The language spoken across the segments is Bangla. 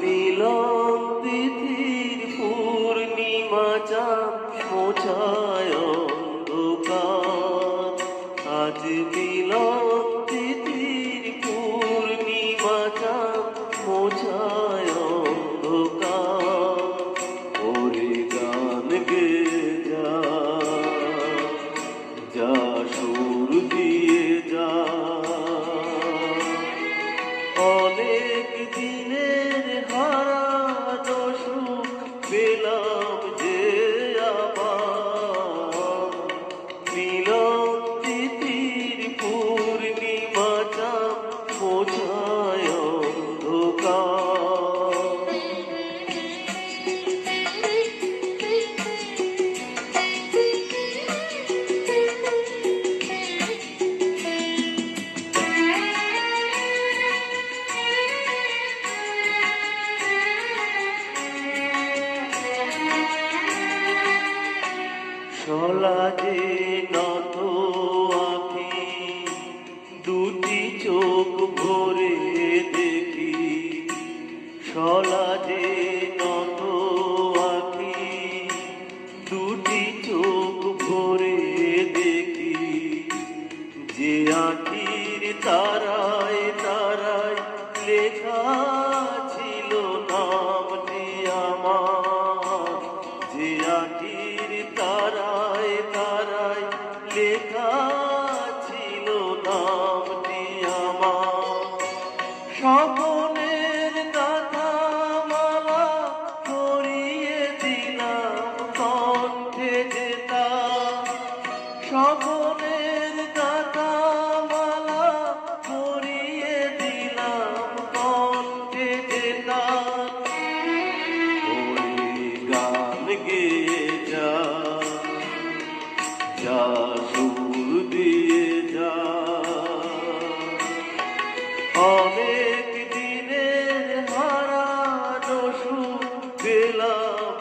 মিলন তিথির পূর্ণিমা চাঁদ মোছায় আজ তিথির মোছায় ওরে গান যা যা যা। অনেক দিনের হারানো সলাজে নত আখি, দুটি চোখ ভরে দেখি। সলাজে নত আখি, দুটি চোখ ভরে দেখি। যে আখির তারায় কণ্ঠে যেতা স্বপনের গাথা মালা করিয়ে দিলাম কণ্ঠে যেতা ওরে গান গেয়ে যা যা সুর দিয়ে যা। অনেক দিনের হারানো সুখ পেলাম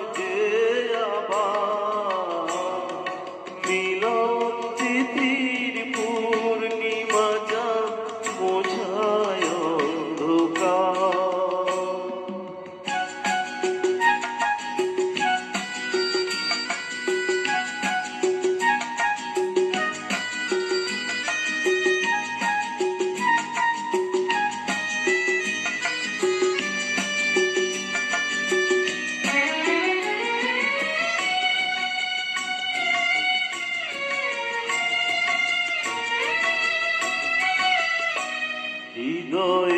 হৃদয়ের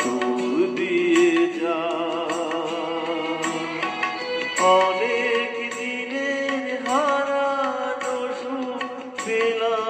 সুর দিয়ে যা অনেক দিনের হারানো সুখ পেলাম।